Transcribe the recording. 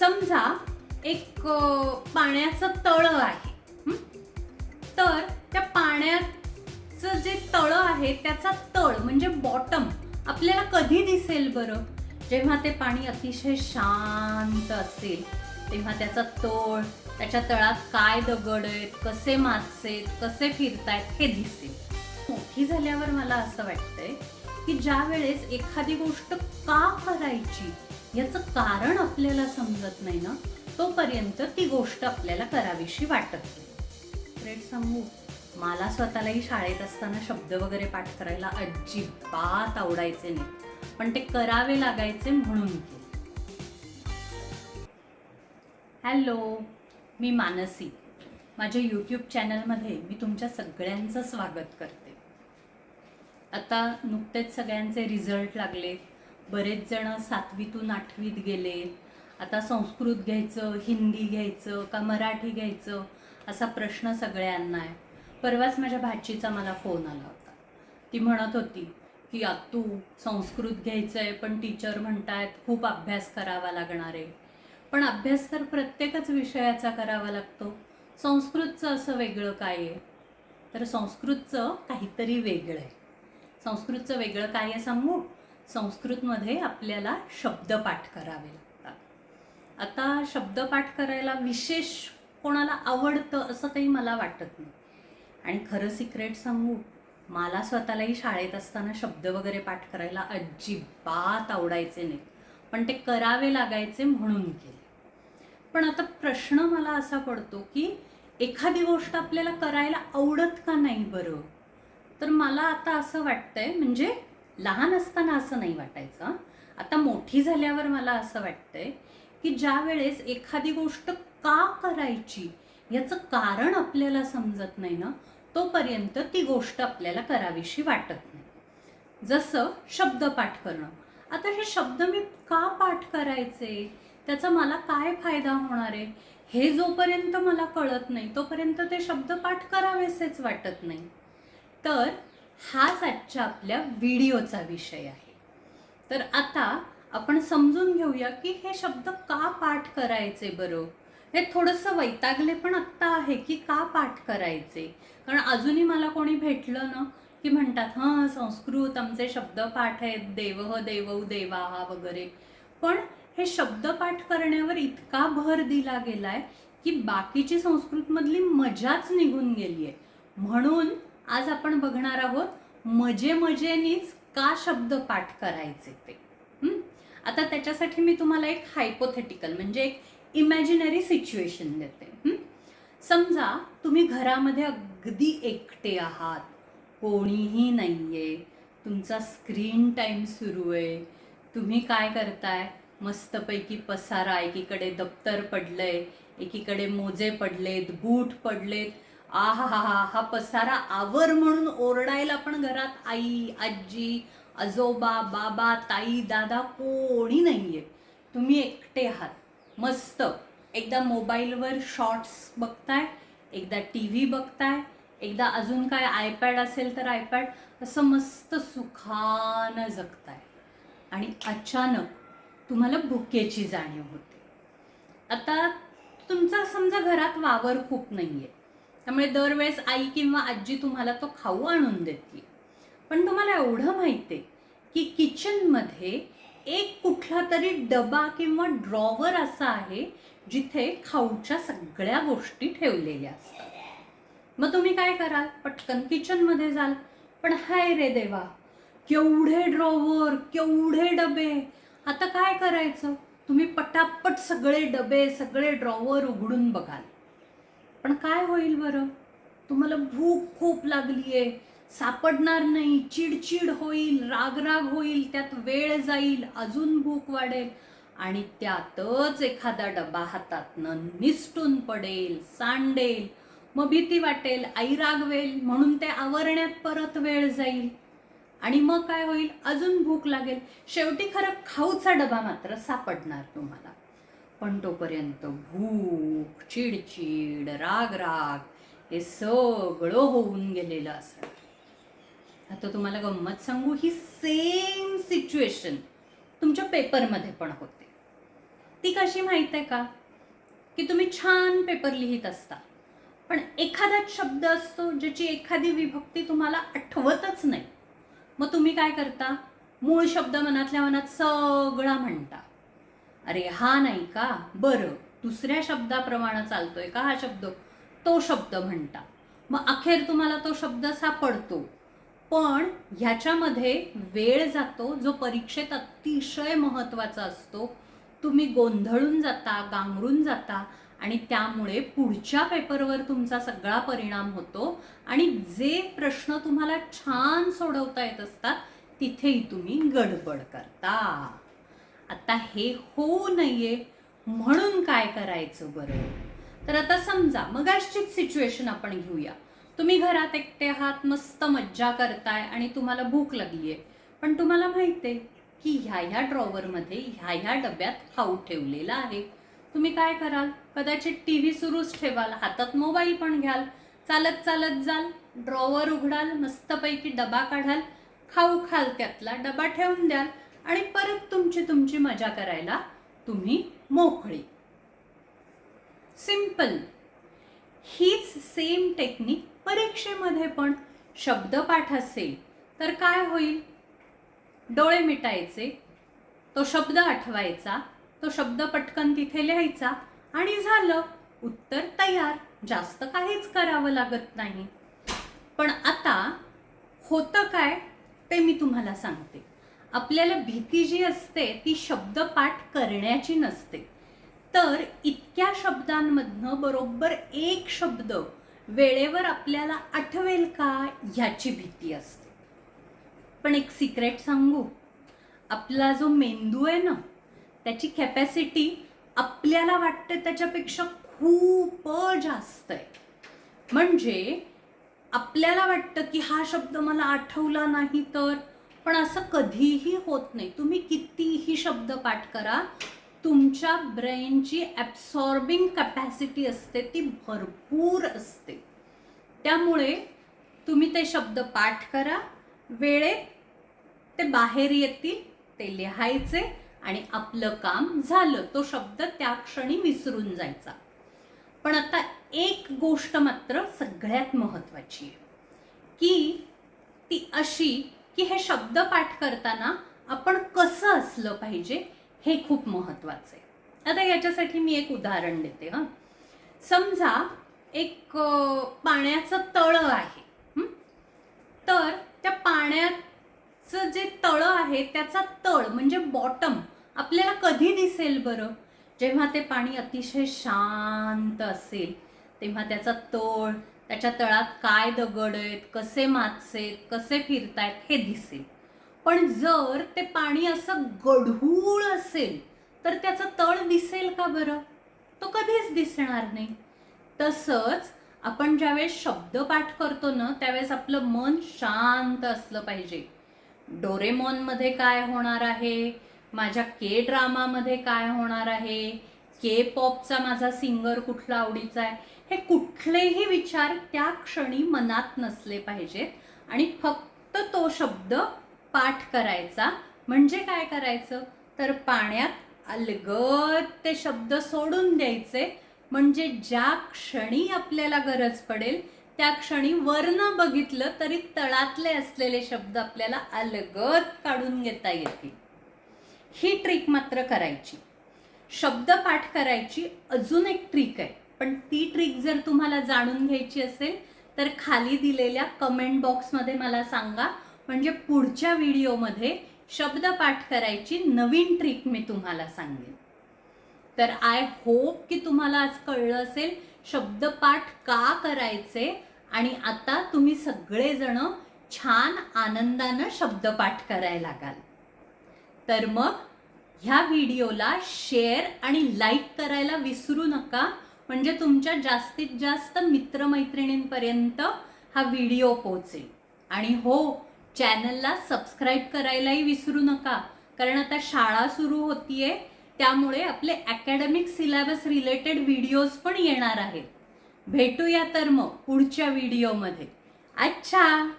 समजा एक पाण्याचं तळं आहे तर त्या पाण्याचं जे तळं आहे त्याचा तळ म्हणजे बॉटम आपल्याला कधी दिसेल बरं? जेव्हा ते पाणी अतिशय शांत असेल तेव्हा त्याचा तळ त्याच्या तळात काय दगड आहेत कसे मासे कसे फिरतायत हे दिसेल. मोठी झाल्यावर मला असं वाटतंय की ज्या वेळेस एखादी गोष्ट का करायची याचं कारण आपल्याला समजत नाही ना तोपर्यंत ती गोष्ट आपल्याला करावीशी वाटत फ्रेंड सांगू? मला स्वतःलाही शाळेत असताना शब्द वगैरे पाठ करायला अजिबात आवडायचे नाही. पण ते करावे लागायचे म्हणून हॅलो मी मानसी. माझ्या यूट्यूब चॅनलमध्ये मी तुमच्या सगळ्यांचं स्वागत करते. आता नुकतेच सगळ्यांचे रिझल्ट लागले. बरेच जण सातवीतून आठवीत गेले. आता संस्कृत घ्यायचं हिंदी घ्यायचं का मराठी घ्यायचं असा प्रश्न सगळ्यांना आहे. परवाच माझ्या भाचीचा मला फोन आला होता. ती म्हणत होती की तू संस्कृत घ्यायचं आहे पण टीचर म्हणतायत खूप अभ्यास करावा लागणार आहे. पण अभ्यास तर प्रत्येकच विषयाचा करावा लागतो. संस्कृतचं असं वेगळं काय आहे? तर संस्कृतचं काहीतरी वेगळं आहे. संस्कृतचं वेगळं काय आहे सांगू? संस्कृतमध्ये आपल्याला शब्दपाठ करावे लागतात. आता शब्दपाठ करायला विशेष कोणाला आवडतं असं काही मला वाटत नाही. आणि खरं सिक्रेट सांगू मला स्वतःलाही शाळेत असताना शब्द वगैरे पाठ करायला अजिबात आवडायचे नाही. पण ते करावे लागायचे म्हणून केले. पण आता प्रश्न मला असा पडतो की एखादी गोष्ट आपल्याला करायला आवडत का नाही बरं? तर मला आता असं वाटतंय म्हणजे लहान असताना असं नाही वाटायचं. आता मोठी झाल्यावर मला असं वाटतंय की ज्या वेळेस एखादी गोष्ट का करायची याचं कारण आपल्याला समजत नाही ना तोपर्यंत ती गोष्ट आपल्याला करावीशी वाटत नाही. जसं शब्दपाठ करणं. आता हे शब्द मी का पाठ करायचे? त्याचा मला काय फायदा होणार आहे? हे जोपर्यंत मला कळत नाही तोपर्यंत ते शब्द पाठ करावेसेच वाटत नाही. तर हाच आजच्या आपल्या व्हिडिओचा विषय आहे. तर आता आपण समजून घेऊया की हे शब्द का पाठ करायचे बरं? हे थोडंसं वैतागले पण आत्ता आहे की का पाठ करायचे? कारण अजूनही मला कोणी भेटलं ना की म्हणतात हां संस्कृत आमचे शब्द पाठ आहेत देवह देवौ देवाहा वगैरे. पण हे शब्द पाठ करण्यावर इतका भर दिला गेलाय की बाकीची संस्कृतमधली मजाच निघून गेली आहे म्हणून आज आपण बघणार आहोत मजे मजेनीच का शब्द पाठ करायचे ते. आता त्याच्यासाठी मी तुम्हाला एक हायपोथेटिकल म्हणजे एक इमॅजिनरी सिच्युएशन देते. समजा तुम्ही घरामध्ये अगदी एकटे आहात. कोणीही नाहीये. तुमचा स्क्रीन टाईम सुरू आहे. तुम्ही काय करताय? मस्तपैकी पसारा एकीकडे दप्तर पडलंय एकीकडे मोजे पडलेत बूट पडलेत. आहा हा हा हा पसारा आवर म्हणून ओरडायला पण घरात आई आजी आजोबा बाबा ताई दादा कोणी नाहीये. तुम्ही एकटे आहात. मस्त. एकदा मोबाईलवर शॉर्ट्स बघताय एकदा टी व्ही बघताय एकदा अजून काय आयपॅड असेल तर आयपॅड असं मस्त सुखानं जगताय. आणि अचानक तुम्हाला भुकेची जाणीव होते. आता तुमचा समजा घरात वावर खूप नाही आहे त्यामुळे दरवेळेस आई किंवा आजी तुम्हाला तो खाऊ आणून देते पण तुम्हाला एवढं माहिती आहे की किचनमध्ये एक कुठला तरी डबा किंवा ड्रॉवर असा आहे जिथे खाऊच्या सगळ्या गोष्टी ठेवलेल्या असतात. मग तुम्ही काय कराल? पटकन किचनमध्ये जाल. पण हाय रे देवा केवढे ड्रॉवर केवढे डबे. आता काय करायचं? तुम्ही पटापट सगळे डबे सगळे ड्रॉवर उघडून बघाल. पण काय होईल बरं? तुम्हाला भूक खूप लागली आहे सापडणार नाही. चिडचिड होईल रागराग होईल त्यात वेळ जाईल अजून भूक वाढेल. आणि त्यातच एखादा डबा हातातनं निसटून पडेल सांडेल. मग भीती वाटेल आई रागवेल म्हणून ते आवरण्यात परत वेळ जाईल. आणि मग काय होईल? अजून भूक लागेल. शेवटी खरं खाऊचा डबा मात्र सापडणार तुम्हाला. पण तोपर्यंत भूक चिडचिड राग राग हे सगळं होऊन गेलेलं असणार आता तुम्हाला गंमत सांगू ही सेम सिच्युएशन तुमच्या पेपरमध्ये पण होते. ती कशी माहीत आहे का? की तुम्ही छान पेपर लिहित असता पण एखादाच शब्द असतो ज्याची एखादी विभक्ती तुम्हाला आठवतच नाही. मग तुम्ही काय करता? मूळ शब्द मनातल्या मनात सगळा म्हणता. अरे हा नाही का? बरं दुसऱ्या शब्दाप्रमाणे चालतोय का हा शब्द? तो शब्द म्हणता. मग अखेर तुम्हाला तो शब्द सापडतो. पण ह्याच्यामध्ये वेळ जातो जो परीक्षेत अतिशय महत्त्वाचा असतो. तुम्ही गोंधळून जाता गांगरून जाता आणि त्यामुळे पुढच्या पेपरवर तुमचा सगळा परिणाम होतो आणि जे प्रश्न तुम्हाला छान सोडवता येत असतात तिथेही तुम्ही गडबड करता. आता हे होऊ नये म्हणून काय करायचं बरं? तर आता समजा मगाशीच सिच्युएशन आपण घेऊया. तुम्ही घरात एकटे आहात मस्त मज्जा करताय आणि तुम्हाला भूक लागली आहे पण तुम्हाला माहिती आहे की ह्या ह्या ड्रॉवरमध्ये ह्या ह्या डब्यात खाऊ ठेवलेला आहे. तुम्ही काय कराल? कदाचित टी व्ही सुरूच ठेवाल हातात मोबाईल पण घ्याल चालत चालत जाल ड्रॉवर उघडाल मस्तपैकी डबा काढाल खाऊ खाल त्यातला डबा ठेवून द्याल आणि परत तुमची तुमची मजा करायला तुम्ही मोकळी. सिंपल हीच सेम टेक्निक परीक्षेमध्ये पण. शब्दपाठ असेल तर काय होईल? डोळे मिटायचे तो शब्द आठवायचा तो शब्द पटकन तिथे लिहायचा आणि झालं उत्तर तयार. जास्त काहीच करावं लागत नाही. पण आता होतं काय ते मी तुम्हाला सांगते. आपल्याला भीती जी असते ती शब्दपाठ करण्याची नसते. तर इतक्या शब्दांमधनं बरोबर एक शब्द वेळेवर आपल्याला आठवेल का ह्याची भीती असते. पण एक सिक्रेट सांगू आपला जो मेंदू आहे ना त्याची कॅपॅसिटी आपल्याला वाटते त्याच्यापेक्षा खूप जास्त आहे. म्हणजे आपल्याला वाटतं की हा शब्द मला आठवला नाही तर पण असं कधीही होत नाही. तुम्ही कितीही शब्द पाठ करा तुमच्या ब्रेनची ॲब्सॉर्बिंग कॅपॅसिटी असते ती भरपूर असते. त्यामुळे तुम्ही ते शब्द पाठ करा वेळेत ते बाहेर येतील ते लिहायचे आणि आपलं काम झालं तो शब्द त्या क्षणी विसरून जायचा. पण आता एक गोष्ट मात्र सगळ्यात महत्त्वाची आहे की ती अशी की हे शब्द पाठ करताना आपण कसं असलं पाहिजे हे खूप महत्वाचं आहे. आता याच्यासाठी मी एक उदाहरण देते हां. समजा एक पाण्याचं तळं आहे तर त्या पाण्याचं जे तळं आहे त्याचा तळ म्हणजे बॉटम आपल्याला कधी दिसेल बरं? जेव्हा ते पाणी अतिशय शांत असेल तेव्हा त्याचा तळ त्याच्या तळात काय दगड आहेत कसे मासे कसे फिरतायत हे दिसेल. पण जर ते पाणी असं गढूळ असेल तर त्याचं तळ दिसेल का बरं? तो कधीच दिसणार नाही. तसंच आपण ज्यावेळेस शब्द पाठ करतो ना त्यावेळेस आपलं मन शांत असलं पाहिजे. डोरेमॉनमध्ये काय होणार आहे? माझ्या के ड्रामामध्ये काय होणार आहे? के पॉपचा माझा सिंगर कुठला आवडीचा आहे? हे कुठलेही विचार त्या क्षणी मनात नसले पाहिजेत. आणि फक्त तो शब्द पाठ करायचा. म्हणजे काय करायचं? तर पाण्यात अलगद ते शब्द सोडून द्यायचे. म्हणजे ज्या क्षणी आपल्याला गरज पडेल त्या क्षणी वर्ण बघितलं तरी तळातले असलेले शब्द आपल्याला अलगद काढून घेता येतील. ही ट्रिक मात्र करायची. शब्द पाठ करायची अजून एक ट्रिक आहे. पण ती ट्रिक जर तुम्हाला जाणून घ्यायची असेल तर खाली दिलेल्या कमेंट बॉक्समध्ये मला सांगा. म्हणजे पुढच्या व्हिडिओमध्ये शब्द पाठ करायची नवीन ट्रिक मी तुम्हाला सांगेन. तर आय होप की तुम्हाला आज कळलं असेल शब्दपाठ का करायचे आणि आता तुम्ही सगळेजण छान आनंदानं शब्दपाठ करायला लागाल. तर मग ह्या व्हिडिओला शेअर आणि लाईक करायला विसरू नका. म्हणजे तुमच्या जास्तीत जास्त मित्रमैत्रिणींपर्यंत हा व्हिडिओ पोहोचेल. आणि हो चॅनलला सबस्क्राईब करायलाही विसरू नका कारण आता शाळा सुरू होतीये त्यामुळे आपले अकॅडमिक सिलेबस रिलेटेड व्हिडिओज पण येणार आहेत. भेटूया तर मग पुढच्या व्हिडिओमध्ये. अच्छा!